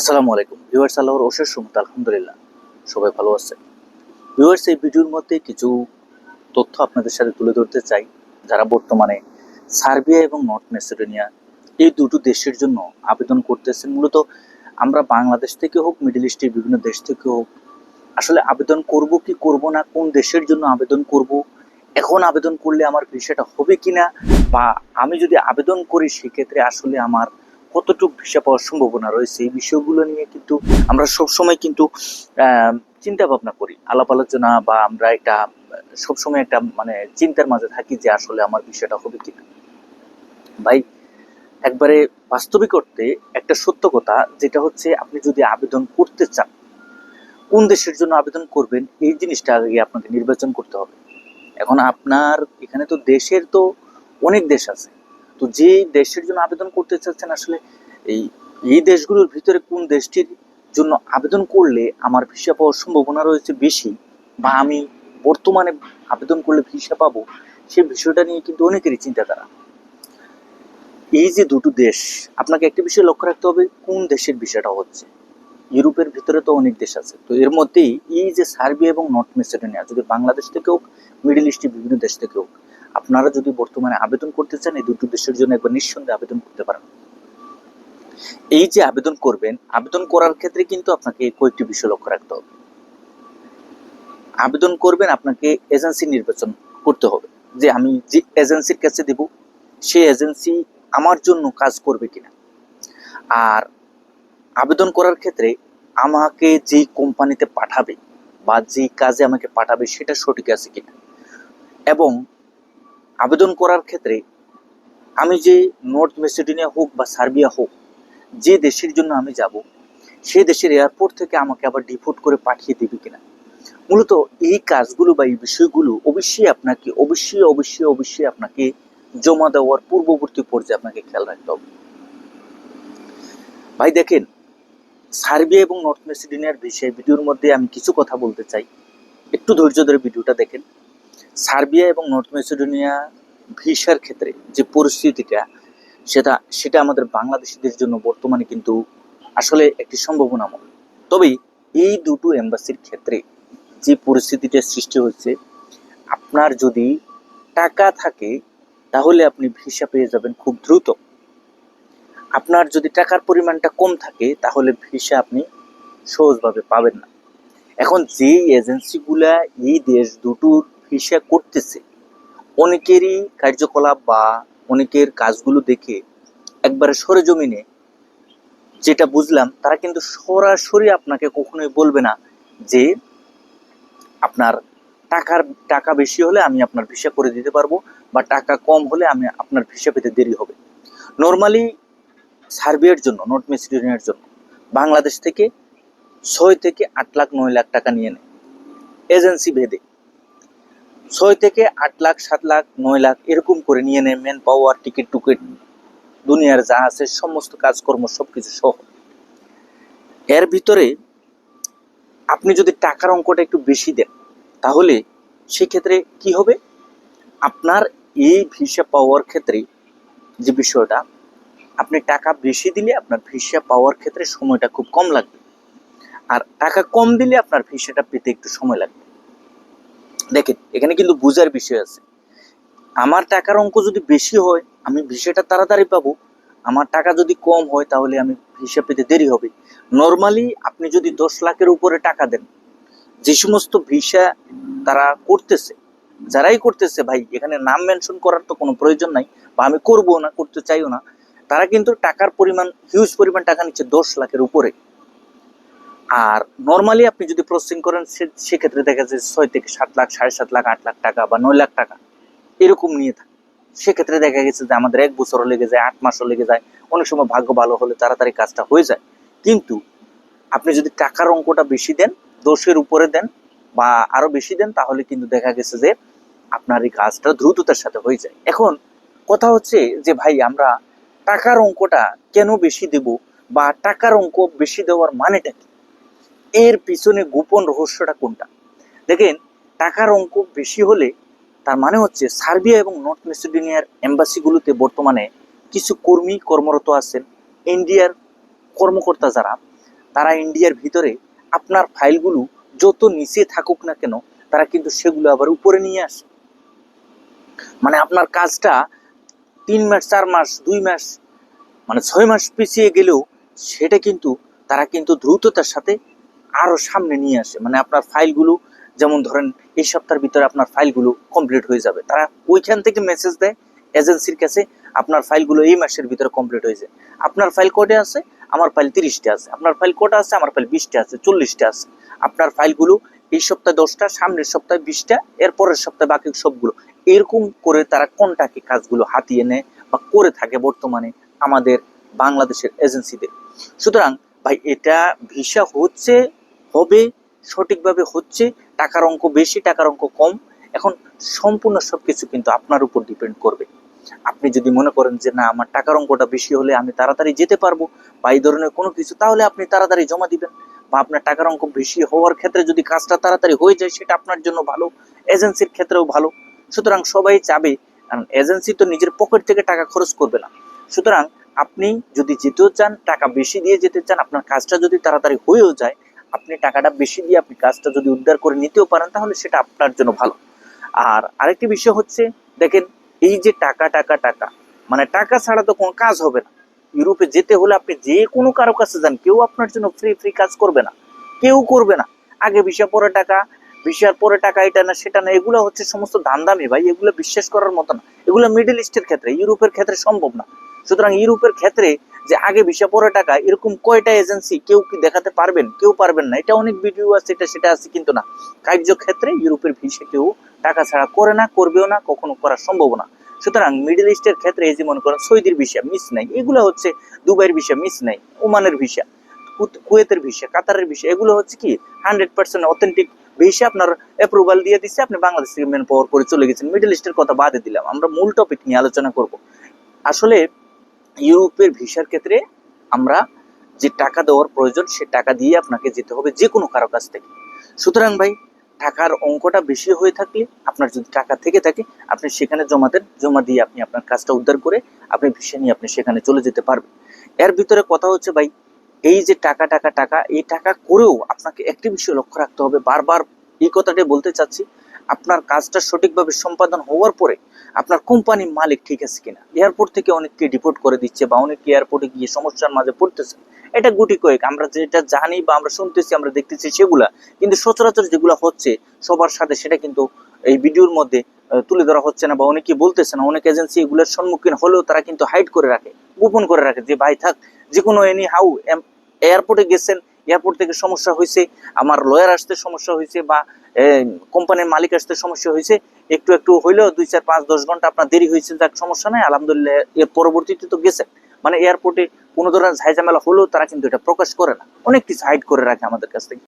আসসালামু আলাইকুম। ভিউয়ার্স, আল্লাহর অশেষ সুমত আলহামদুলিল্লাহ। সবাই ভালো আছে। ভিউয়ার্স, এই ভিডিওর মধ্যে কিছু তথ্য আপনাদের সাথে তুলে ধরতে চাই। যারা বর্তমানে সার্বিয়া এবং নর্থ মেসিডোনিয়া এই দুটো দেশের জন্য আবেদন করতেছেন, মূলত আমরা বাংলাদেশ থেকে হোক, মিডল ইস্টের বিভিন্ন দেশ থেকে হোক, আসলে আবেদন করব কি করব না, কোন দেশের জন্য আবেদন করব, এখন আবেদন করলে আমার ভিসাটা হবে কিনা, বা আমি যদি আবেদন করি, সেক্ষেত্রে আসলে আমার কতটুকু ভিসা পাওয়ার সম্ভাবনা রয়েছে, এই বিষয়গুলো নিয়ে কিন্তু আমরা সবসময় কিন্তু চিন্তা ভাবনা করি। আলাপ আলোচনা বা আমরা একটা, সবসময় একটা মানে চিন্তার মাঝে থাকি যে আসলে আমার বিষয়টা হবে কিনা। ভাই, একবারে বাস্তবিক অর্থে একটা সত্য কথা, যেটা হচ্ছে আপনি যদি আবেদন করতে চান, কোন দেশের জন্য আবেদন করবেন, এই জিনিসটা আগে আপনাকে নির্বাচন করতে হবে। এখন আপনার, এখানে তো দেশের তো অনেক দেশ আছে। তো যে দেশের জন্য আবেদন করতে চাচ্ছেন, আসলে এই এই দেশগুলোর ভিতরে কোন দেশটির জন্য আবেদন করলে আমার ভিসা পাওয়ার সম্ভাবনা রয়েছে বেশি বা আমি বর্তমানে আবেদন করলে ভিসা পাবো, সেই বিষয়টা নিয়ে কিন্তু অনেকেরই চিন্তাধারা। এই যে দুটো দেশ, আপনাকে একটা বিষয় লক্ষ্য রাখতে হবে, কোন দেশের বিষয়টা হচ্ছে? ইউরোপের ভিতরে তো অনেক দেশ আছে, তো এর মধ্যেই এই যে সার্বিয়া এবং নর্থ মেসিডোনিয়া, যদি বাংলাদেশ থেকে হোক, মিডল ইস্টের বিভিন্ন দেশ থেকে হোক আপনারা যদি বর্তমানে আবেদন করতে চান, এই দুটো দেশের জন্য একবার নিঃসন্দেহে আবেদন করতে পারেন। এই যে আবেদন করবেন, আবেদন করার ক্ষেত্রে কিন্তু আপনাকে কয়েকটি বিষয় লক্ষ্য রাখতে হবে। আবেদন করবেন, আপনাকে এজেন্সি নির্বাচন করতে হবে। যে আমি যে এজেন্সির কাছে দেব সেই এজেন্সি আমার জন্য কাজ করবে কিনা। আর আবেদন করার ক্ষেত্রে আমাকে যেই কোম্পানিতে পাঠাবে বা যেই কাজে আমাকে পাঠাবে, সেটা সঠিক আছে কিনা। এবং আবেদন করার ক্ষেত্রে আমি যে নর্থ মেসিডোনিয়া হোক বা সার্বিয়া হোক, যে দেশের জন্য আমি যাব সেই দেশের এয়ারপোর্ট থেকে আমাকে আবার ডিপোর্ট করে পাঠিয়ে দেবে কিনা? মূলত এই কাজগুলো বা এই বিষয়গুলো অবশ্যই আপনাকে, অবশ্যই অবশ্যই অবশ্যই আপনাকে জমা দেওয়ার পূর্ববর্তী পর্যায়ে আপনাকে খেয়াল রাখতে হবে। ভাই দেখেন সার্বিয়া এবং নর্থ মেসিডোনিয়ার বিষয়ে, ভিডিওর মধ্যে আমি কিছু কথা বলতে চাই। একটু ধৈর্য ধরে ভিডিওটা দেখেন। সার্বিয়া এবং নর্থ মেসিডোনিয়া ভিসার ক্ষেত্রে যে পরিস্থিতিটা, সেটা সেটা আমাদের বাংলাদেশিদের জন্য বর্তমানে কিন্তু আসলে একটি সম্ভাবনাময়। তবে এই দুটো এম্বাসির ক্ষেত্রে যে পরিস্থিতিটা সৃষ্টি হচ্ছে আপনার যদি টাকা থাকে, তাহলে আপনি ভিসা পেয়ে যাবেন খুব দ্রুত। আপনার যদি টাকার পরিমাণটা কম থাকে, তাহলে ভিসা আপনি সহজভাবে পাবেন না। এখন যে এজেন্সিগুলা, এই দেশ দুটোর ভিসা করতেছে। অনেকেরই কার্যকলাপ বা অনেকের কাজগুলো দেখে একবারে সরেজমিনে যেটা বুঝলাম, তারা কিন্তু সরাসরি আপনাকে কখনোই বলবে না যে আপনার টাকার, টাকা বেশি হলে আমি আপনার ভিসা করে দিতে পারব বা টাকা কম হলে আমি আপনার ভিসা পেতে দেরি হবে। নর্মালি সার্বিয়ার জন্য নর্থ মেসিডোনিয়ার জন্য, বাংলাদেশ থেকে ছয় থেকে আট লাখ, নয় লাখ টাকা নিয়ে নেয়। এজেন্সি ভেদে। ছয় থেকে আট লাখ, সাত লাখ, নয় লাখ এরকম করে নিয়ে নেয় ম্যান পাওয়ার টিকিট টুকিট দুনিয়ার যা আছে, সমস্ত কাজকর্ম সবকিছু সহ। এর ভিতরে আপনি যদি টাকার অঙ্কটা একটু বেশি দেন, তাহলে সেক্ষেত্রে কি হবে? আপনার এই ভিসা পাওয়ার ক্ষেত্রে যে বিষয়টা, আপনি টাকা বেশি দিলে আপনার ভিসা পাওয়ার ক্ষেত্রে সময়টা খুব কম লাগবে। আর টাকা কম দিলে আপনার ভিসাটা পেতে একটু সময় লাগবে। দেখেন, এখানে কিন্তু বুঝার বিষয় আছে। আমার টাকার অঙ্ক যদি বেশি হয়, আমি ভিসাটা তাড়াতাড়ি পাবো। আমার টাকা যদি কম হয়, তাহলে আমি ভিসা পেতে দেরি হবে। নর্মালি আপনি যদি দশ লাখের উপরে টাকা দেন, যে সমস্ত ভিসা তারা করতেছে, যারাই করতেছে, ভাই, এখানে নাম মেনশন করার তো কোনো প্রয়োজন নাই, বা আমি করব না, করতে চাইও না, তারা কিন্তু টাকার পরিমাণ হিউজ পরিমাণ টাকা নিচ্ছে দশ লাখের উপরে। আর নর্মালি আপনি যদি প্রসেসিং করেন সেক্ষেত্রে দেখা যায় ছয় থেকে সাত লাখ, সাড়ে সাত লাখ, আট লাখ টাকা বা নয় লাখ টাকা এরকম নিয়ে থাকে। সেক্ষেত্রে দেখা গেছে যে আমাদের এক বছরও লেগে যায়, আট মাসও লেগে যায়। অনেক সময় ভাগ্য ভালো হলে তাড়াতাড়ি কাজটা হয়ে যায়। কিন্তু আপনি যদি টাকার অঙ্কটা বেশি দেন দোষের উপরে দেন বা আরও বেশি দেন, তাহলে কিন্তু দেখা গেছে যে আপনার এই কাজটা দ্রুততার সাথে হয়ে যায়। এখন কথা হচ্ছে যে ভাই, আমরা টাকার অঙ্কটা কেন বেশি দেব বা টাকার অঙ্ক বেশি দেওয়ার মানেটা কি? এর পিছনে গোপন রহস্যটা কোনটা? দেখেন, টাকার অঙ্ক বেশি হলে তার মানে হচ্ছে সার্বিয়া এবং নর্থ মেসিডোনিয়ার এম্বাসিগুলোতে বর্তমানে কিছু কর্মী কর্মরত আছেন। ইন্ডিয়ার কর্মকর্তা যারা, তারা ইন্ডিয়ার ভিতরে আপনার ফাইলগুলো যত নিচে থাকুক না কেন, তারা কিন্তু সেগুলো আবার উপরে নিয়ে আসে। মানে আপনার কাজটা তিন মাস, চার মাস, দুই মাস মানে ছয় মাস পিছিয়ে গেলেও সেটা কিন্তু, তারা কিন্তু দ্রুততার সাথে আরও সামনে নিয়ে আসে। মানে আপনার ফাইলগুলো, যেমন ধরেন এই সপ্তাহের ভিতরে আপনার ফাইলগুলো কমপ্লিট হয়ে যাবে। তারা ওইখান থেকে মেসেজ দেয় এজেন্সির কাছে আপনার ফাইলগুলো এই মাসের ভিতরে কমপ্লিট হয়ে যায় আপনার ফাইল কটে আছে? আমার ফাইল তিরিশটা আছে। আপনার ফাইল কটা আছে? আমার ফাইল বিশটা আছে, চল্লিশটা আছে। আপনার ফাইলগুলো এই সপ্তাহে দশটা, সামনের সপ্তাহে বিশটা, এর পরের সপ্তাহে বাকি সবগুলো। এরকম করে তারা কোনটাকে কাজগুলো হাতিয়ে নেয় বা করে থাকে বর্তমানে আমাদের বাংলাদেশের এজেন্সিতে সুতরাং ভাই, এটা ভিসা হচ্ছে হবে, সঠিকভাবে হচ্ছে, টাকার অঙ্ক বেশি, টাকার অঙ্ক কম, এখন সম্পূর্ণ সব কিছু কিন্তু আপনার উপর ডিপেন্ড করবে। আপনি যদি মনে করেন যে না, আমার টাকার অঙ্কটা বেশি হলে আমি তাড়াতাড়ি যেতে পারব বা এই ধরনের কোনো কিছু, তাহলে আপনি তাড়াতাড়ি জমা দিবেন। বা আপনার টাকার অঙ্ক বেশি হওয়ার ক্ষেত্রে যদি কাজটা তাড়াতাড়ি হয়ে যায়, সেটা আপনার জন্য ভালো এজেন্সির ক্ষেত্রেও ভালো। সুতরাং সবাই চাবে, কারণ এজেন্সি তো নিজের পকেট থেকে টাকা খরচ করবে না। সুতরাং আপনি যদি যেতেও চান, টাকা বেশি দিয়ে যেতে চান, আপনার কাজটা যদি তাড়াতাড়ি হয়েও যায় আপনি টাকাটা বেশি দিয়ে আপনি কাজটা যদি উদ্ধার করে নিতেও পারেন, তাহলে সেটা আপনার জন্য ভালো। আর আরেকটি বিষয় হচ্ছে, দেখেন, এই যে টাকা টাকা টাকা মানে টাকা ছাড়া তো কোনো কাজ হবে না। ইউরোপে যেতে হলে আপনি যে কোনো কারও কাছে যান, কেউ আপনার জন্য ফ্রি ফ্রি কাজ করবে না, কেউ করবে না। আগে বিষয় পরে টাকা ভিসার পরে টাকা এটা না, সেটা না, এগুলো হচ্ছে সমস্ত দান্দামি ভাই, এগুলো বিশ্বাস করার মতো না। এগুলো মিডল ইস্টের ক্ষেত্রে, ইউরোপের ক্ষেত্রে সম্ভব না। সুতরাং ইউরোপের ক্ষেত্রে যে আগে ভিসা পরে টাকা, এরকম কয়টা এজেন্সি কেউ কি দেখাতে পারবেন? কেউ পারবেন না। এটা অনেক ভিডিও আছে, এটা সেটা আছে, কিন্তু না। কার্যক্ষেত্রে ইউরোপের ভিসা কেউ টাকা ছাড়া করে না, করবেও না, কখনো করা সম্ভব না। সুতরাং মিডল ইস্টের ক্ষেত্রে এই যে মনে করেন সৌদির ভিসা মিস নাই। এগুলো হচ্ছে দুবাইয়ের ভিসা মিস নাই। ওমানের ভিসা, কুয়েতের ভিসা, কাতারের ভিসা, এগুলো হচ্ছে কি হান্ড্রেড পার্সেন্ট অথেন্টিক ভিসা আপনার অ্যাপ্রুভাল দিয়ে দিচ্ছে আপনি বাংলাদেশ থেকে মেন পাওয়ার করে চলে গেছেন। মিডল ইস্টের কথা বাদে দিলাম। আমরা মূল টপিক নিয়ে আলোচনা করব। আসলে ইউরোপের ভিসার ক্ষেত্রে আমরা যে টাকা দেওয়ার প্রয়োজন, সে টাকা দিয়ে আপনাকে যেতে হবে যে কোনো কারও কাছ থেকে। সুতরাং ভাই, টাকার অঙ্কটা বেশি হয়ে থাকলে, আপনার যদি টাকা থেকে থাকে, আপনি সেখানে জমা দেন জমা দিয়ে আপনি আপনার কাজটা উদ্ধার করে আপনি ভিসা নিয়ে আপনি সেখানে চলে যেতে পারবেন। এর ভিতরে কথা হচ্ছে ভাই এই যে টাকা টাকা টাকা, এই টাকা করেও আপনাকে একটি বিষয় লক্ষ্য রাখতে হবে। বারবার এই কথাটাই বলতে চাচ্ছি, আপনার কাজটা সঠিকভাবে সম্পাদন হওয়ার পরে আপনার কোম্পানি মালিক ঠিক আছে কিনা? এয়ারপোর্ট থেকে অনেককে ডিপোর্ট করে দিচ্ছে বা অনেকে এয়ারপোর্টে গিয়ে সমস্যার মাঝে পড়তেছে। এটা গুটি কয়েক, আমরা যেটা জানি বা আমরা শুনতেছি, আমরা দেখতেছি সেগুলা। কিন্তু সচরাচর যেগুলো হচ্ছে, সবার সাথে সেটা কিন্তু এই ভিডিওর মধ্যে তুলে ধরা হচ্ছে না বা অনেকে বলতেছে না। অনেক এজেন্সি এগুলোর সম্মুখীন হলেও তারা কিন্তু হাইড করে রাখে, গোপন করে রাখে যে, ভাই থাক যে কোনো এনি হাউ এয়ারপোর্টে গেছেন এয়ারপোর্ট থেকে সমস্যা হয়েছে, আমার লয়ার আসতে সমস্যা হয়েছে বা কোম্পানির মালিক আসতে সমস্যা হয়েছে, একটু একটু হইলেও দুই চার পাঁচ দশ ঘণ্টা আপনার দেরি হয়েছে তার সমস্যা নাই, আলহামদুলিল্লাহ এর পরবর্তীতে তো গেছেন। মানে এয়ারপোর্টে কোনো ধরনের ঝাইঝামেলা হলেও তারা কিন্তু এটা প্রকাশ করে না। অনেক কিছু হাইড করে রাখে আমাদের কাছ থেকে।